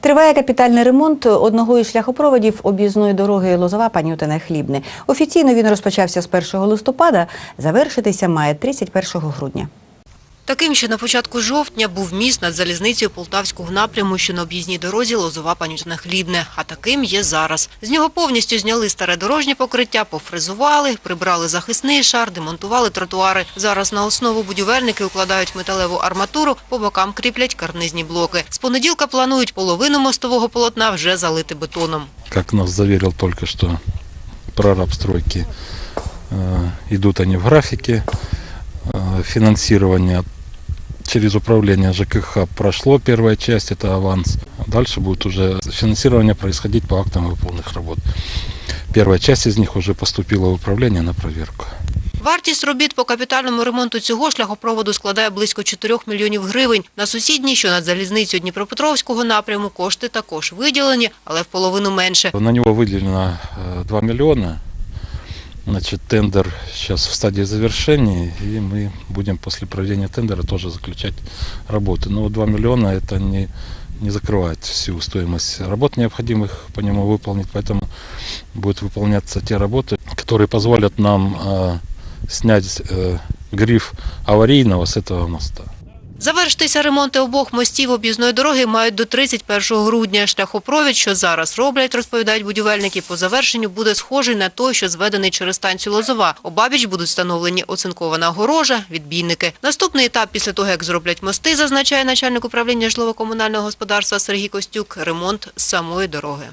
Триває капітальний ремонт одного із шляхопроводів об'їзної дороги Лозова Панютина Хлібне. Офіційно він розпочався з 1 листопада, завершитися має 31 грудня. Таким ще на початку жовтня був міст над залізницею Полтавського напряму, що на об'їзній дорозі Лозова Панютина Хлібне. А таким є зараз. З нього повністю зняли старе дорожнє покриття, пофрезували, прибрали захисний шар, демонтували тротуари. Зараз на основу будівельники укладають металеву арматуру, по бокам кріплять карнизні блоки. З понеділка планують половину мостового полотна вже залити бетоном. как нас заверил только что прораб стройки, э, идут они в графике. Э, Финансирование через управление ЖКХ прошло, первая часть это аванс. Дальше будет уже финансирование происходить по актам выполненных работ. Первая часть из них уже поступила в управление на проверку. Вартість робіт по капітальному ремонту цього шляхопроводу складає близько 4 мільйонів гривень. На сусідній, що над залізницею Дніпропетровського напряму, кошти також виділені, але в половину менше. На него выделено э, 2 миллиона. Значит, тендер сейчас в стадии завершения, и мы будем после проведения тендера тоже заключать работы. Но 2 миллиона это не, не закрывает всю стоимость работ, необходимых по нему выполнить, поэтому будут выполняться те работы, которые позволят нам э, снять э, гриф аварийного с этого моста. Завершитися ремонти обох мостів об'їзної дороги мають до 31 грудня. Шляхопровід, що зараз роблять, розповідають будівельники, по завершенню буде схожий на той, що зведений через станцію Лозова. Обабіч будуть встановлені оцинкована огорожа, відбійники. Наступний етап після того, як зроблять мости, зазначає начальник управління житлово-комунального господарства Сергій Костюк, ремонт самої дороги.